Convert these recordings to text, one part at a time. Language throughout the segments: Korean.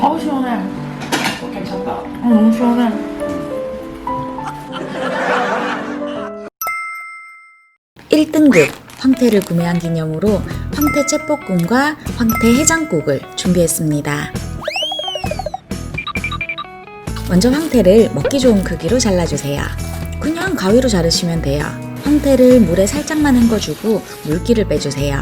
어우 시원해. 어, 괜찮다. 어, 너무 시원해. 일등급 황태를 구매한 기념으로 황태 채볶음과 황태 해장국을 준비했습니다. 먼저 황태를 먹기 좋은 크기로 잘라주세요. 그냥 가위로 자르시면 돼요. 황태를 물에 살짝만 헹궈주고 물기를 빼주세요.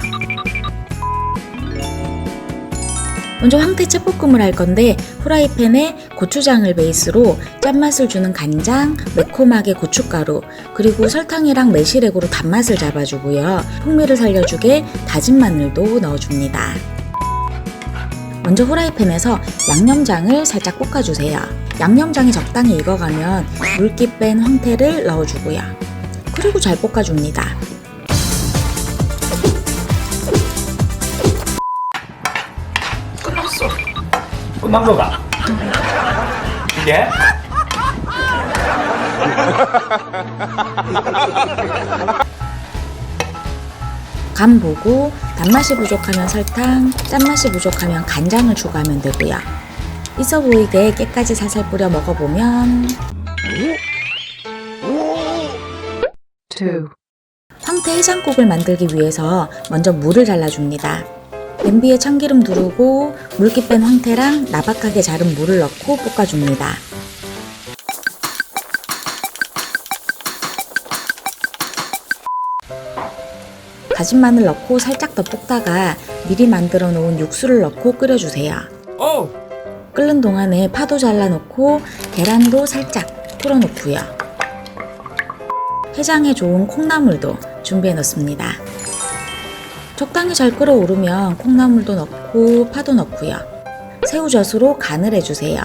먼저 황태 채볶음을 할 건데 후라이팬에 고추장을 베이스로 짠맛을 주는 간장, 매콤하게 고춧가루, 그리고 설탕이랑 매실액으로 단맛을 잡아주고요. 풍미를 살려주게 다진 마늘도 넣어줍니다. 먼저 후라이팬에서 양념장을 살짝 볶아주세요. 양념장이 적당히 익어가면 물기 뺀 황태를 넣어주고요. 그리고 잘 볶아줍니다. 끝난 거가. 이게? 간 보고 단맛이 부족하면 설탕, 짠맛이 부족하면 간장을 추가하면 되고요. 있어 보이게 깨까지 살살 뿌려 먹어보면 황태 해장국을 만들기 위해서 먼저 물을 잘라줍니다. 냄비에 참기름 두르고 물기 뺀 황태랑 나박하게 자른 물을 넣고 볶아줍니다. 다진 마늘 넣고 살짝 더 볶다가 미리 만들어 놓은 육수를 넣고 끓여주세요. 오! 끓는 동안에 파도 잘라놓고 계란도 살짝 풀어놓고요. 해장에 좋은 콩나물도 준비해 놓습니다. 적당히 잘 끓어오르면 콩나물도 넣고 파도 넣고요. 새우젓으로 간을 해주세요.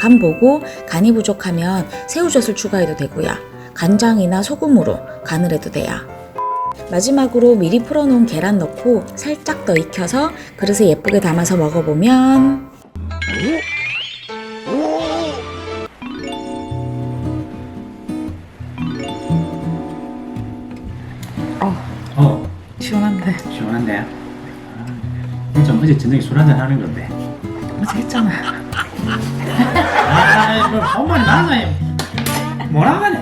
간 보고 간이 부족하면 새우젓을 추가해도 되고요. 간장이나 소금으로 간을 해도 돼요. 마지막으로 미리 풀어놓은 계란 넣고 살짝 더 익혀서 그릇에 예쁘게 담아서 먹어보면 어, 시원한데. 시원한데? 아, 진짜 어제 저녁에 술 한잔 하는 건데. 어제 했잖아. 아, 뭐, 엄마니 나가 뭐라 하냐?